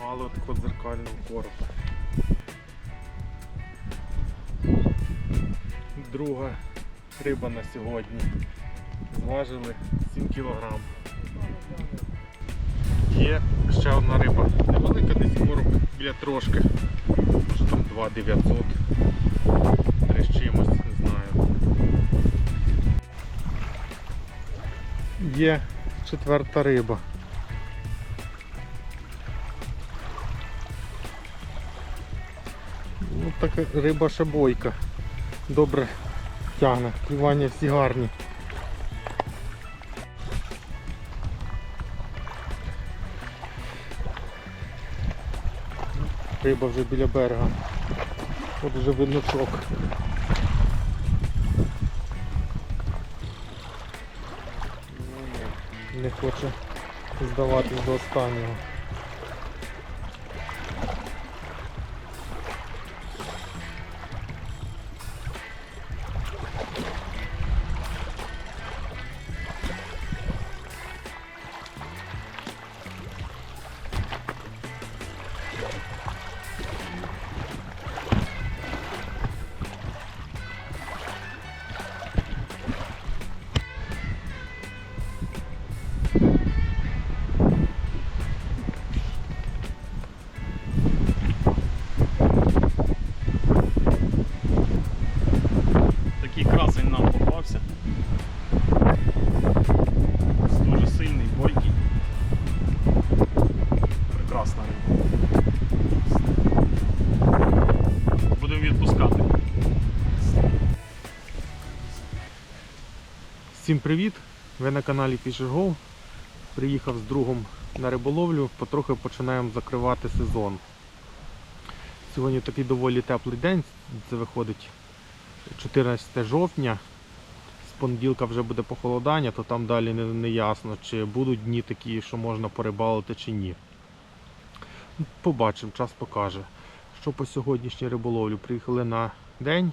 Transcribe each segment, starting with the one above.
Мало такого дзеркального коропа. Друга риба на сьогодні. Зважили 7 кг. Є ще одна риба. Невелика десь короб біля трошки. Може там 2900. Три з чимось, не знаю. Є четверта риба. Така риба шабойка. Добре тягне. Клювання всі гарні. Риба вже біля берега. От вже видно шок. Не хоче здаватись до останнього. Всім привіт! Ви на каналі Fisher Приїхав з другом на риболовлю, потрохи починаємо закривати сезон. Сьогодні такий доволі теплий день, це виходить 14 жовтня. З понеділка вже буде похолодання, то там далі не, не ясно, чи будуть дні такі, що можна порибалити чи ні. Побачимо, час покаже. Що по сьогоднішній риболовлю? Приїхали на день.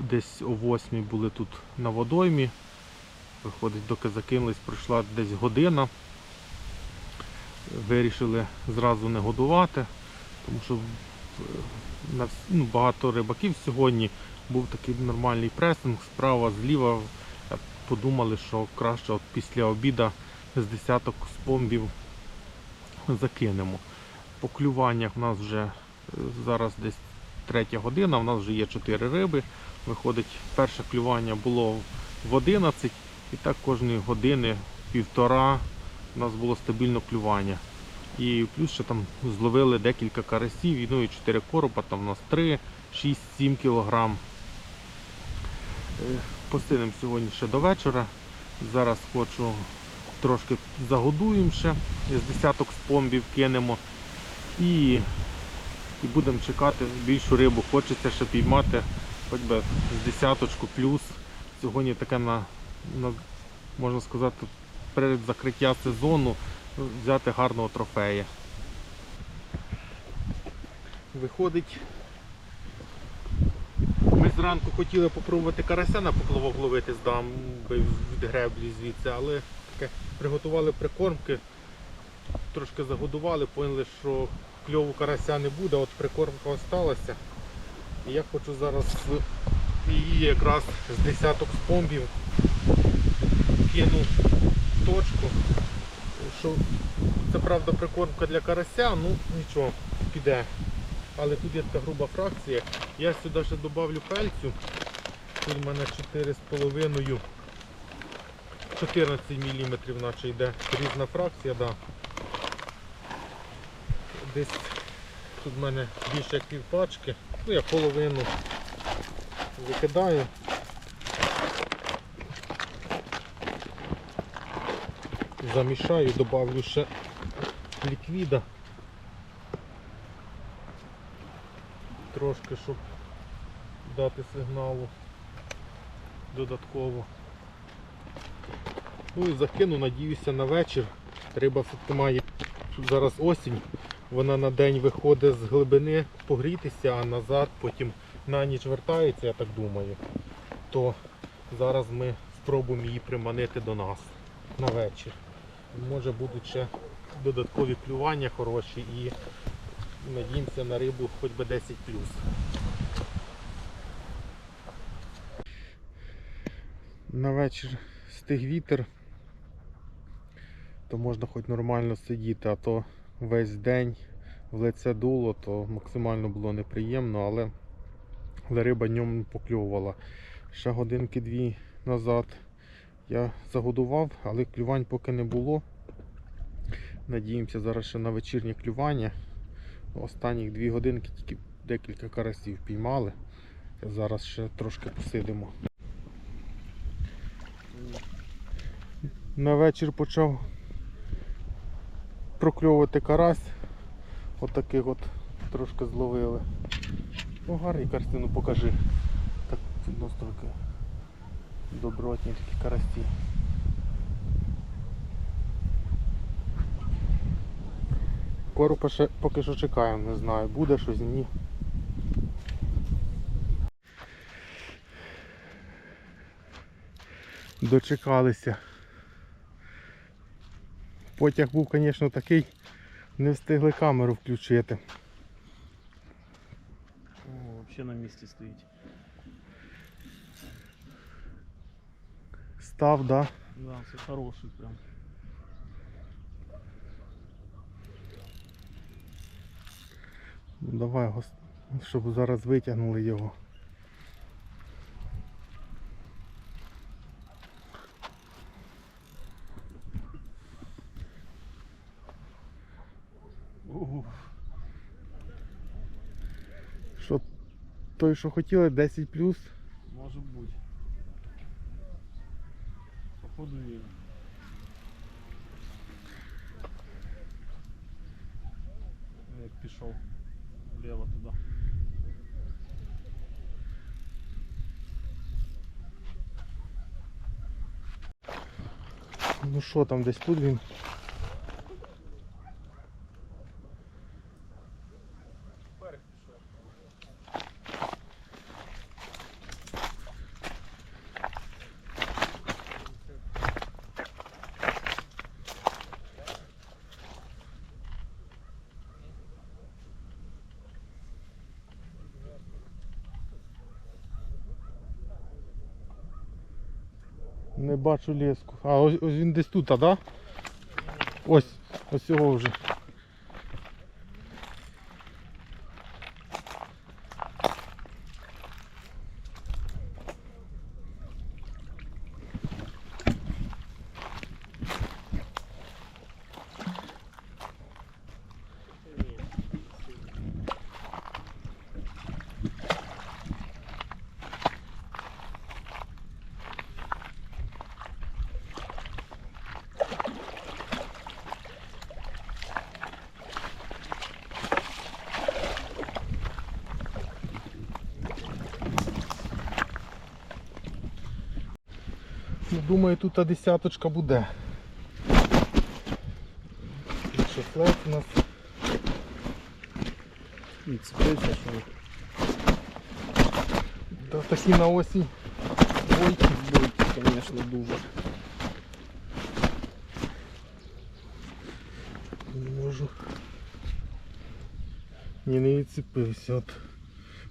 Десь о 8 були тут на водоймі. Виходить, доки закинулись, пройшла десь година. Вирішили зразу не годувати, тому що е, ну, багато рибаків сьогодні був такий нормальний пресинг, справа, зліва. Е, Подумали, що краще от після обіда з десяток спомбів закинемо. По клюваннях в нас вже е, зараз десь третя година, в нас вже є 4 риби. Виходить, перше клювання було в 11 і так кожної години півтора у нас було стабільно клювання. І плюс ще там зловили декілька карасів, ну і 4 коропа, там у нас 3, 6, 7 кілограм. Е, сьогодні ще до вечора. Зараз хочу трошки загодуємо ще, з десяток спомбів кинемо і, і будемо чекати більшу рибу. Хочеться ще піймати хоч би з десяточку плюс. Сьогодні таке на, на можна сказати, перед закриття сезону взяти гарного трофея. Виходить, ми зранку хотіли попробувати карася на поплавок ловити з дамби від греблі звідси, але таке приготували прикормки, трошки загодували, поняли, що кльову карася не буде, от прикормка осталася. Я хочу зараз її якраз з десяток спомбів кину точку. Що це правда прикормка для карася, ну нічого, піде. Але тут є така груба фракція. Я сюди ще додавлю пельцю. Тут в мене 4,5 14 мм наче йде різна фракція, да. Десь тут в мене більше як пів пачки. Ну я половину викидаю. Замішаю, додавлю ще ліквіда. Трошки, щоб дати сигналу додатково. Ну і закину, надіюся, на вечір. Риба має зараз осінь, вона на день виходить з глибини погрітися, а назад потім на ніч вертається, я так думаю. То зараз ми спробуємо її приманити до нас на вечір. Може будуть ще додаткові клювання хороші і надіємося на рибу хоч би 10 На вечір стиг вітер, то можна хоч нормально сидіти, а то весь день в лице дуло, то максимально було неприємно, але, риба днем покльовувала. Ще годинки дві назад я загодував, але клювань поки не було. Надіємося зараз ще на вечірнє клювання. Останніх дві годинки тільки декілька карасів піймали. Зараз ще трошки посидимо. На вечір почав прокльовувати карась. Отаких от трошки зловили. Ну, гарний картину покажи. Так відносно таки добротні такі карасі. Коропа ще поки що чекаємо, не знаю, буде щось ні. Дочекалися. Потяг був, звісно, такий, не встигли камеру включити. О, взагалі на місці стоїть. Став, да? Да, це хороший прям. Ну, Давай щоб зараз витягнули його. Ух, Що той, що хотіли, 10 плюс. може бути. Походу він. Як пішов вліво туди. Ну що там десь тут він? Не бачу леску. А ось, ось він десь тут, а да? Ось, ось його вже. Ну, думаю, тут та десяточка буде. Якщо флет у нас. І цепився, що Та такі на осінь. Бойки. бойки, звісно, дуже. Не можу. Ні, не відцепився. От.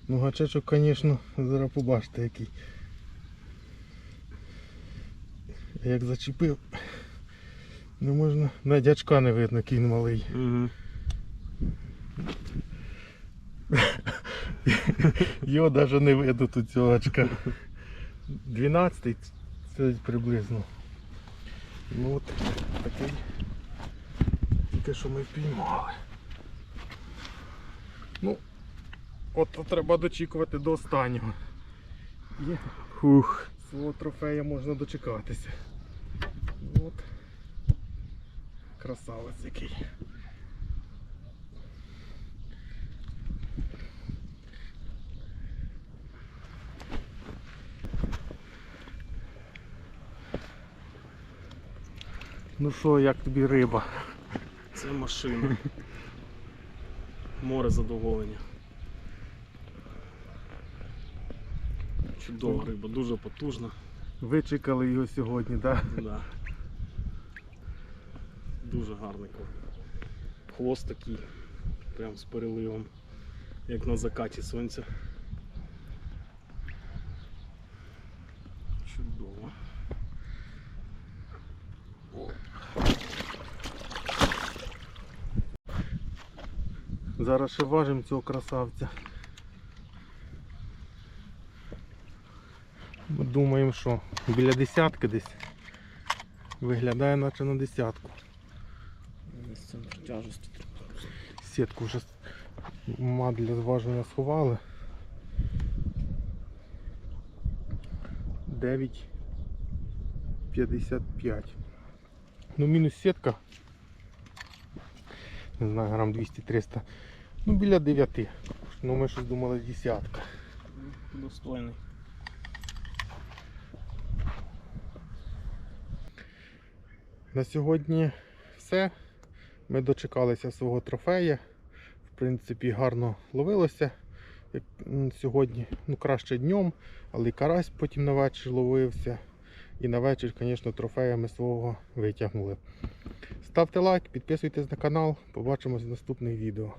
Ну гачечок, звісно, зараз побачите який. А Як зачепив, не можна. На дячка не видно, він малий. Угу. Його навіть не видно тут цього очка. 12 це приблизно. Ну от такий. Тільки що ми впіймали. Ну, от треба дочікувати до останнього. І Хух. свого трофея можна дочекатися. Ну От. Красавець який. Ну що, як тобі риба? Це машина. Море задоволення. Чудова риба, дуже потужна. Вичекали його сьогодні, так? Да. Дуже гарний корм. хвост такий, прям з переливом, як на закаті сонця. Чудово. Зараз ще важимо цього красавця. Думаємо, що біля десятки десь. Виглядає наче на десятку. Десь тяжесті. Сітку вже ма для зваження сховали. 9,55. Ну, мінус сітка. Не знаю, грам 200-300. Ну, біля 9. Ну, ми щось думали десятка. Достойний. На сьогодні все. Ми дочекалися свого трофея. В принципі, гарно ловилося. Сьогодні, ну краще днем, але і карась потім на вечір ловився. І на вечір, звісно, трофея ми свого витягнули. Ставте лайк, підписуйтесь на канал, побачимось в наступних відео.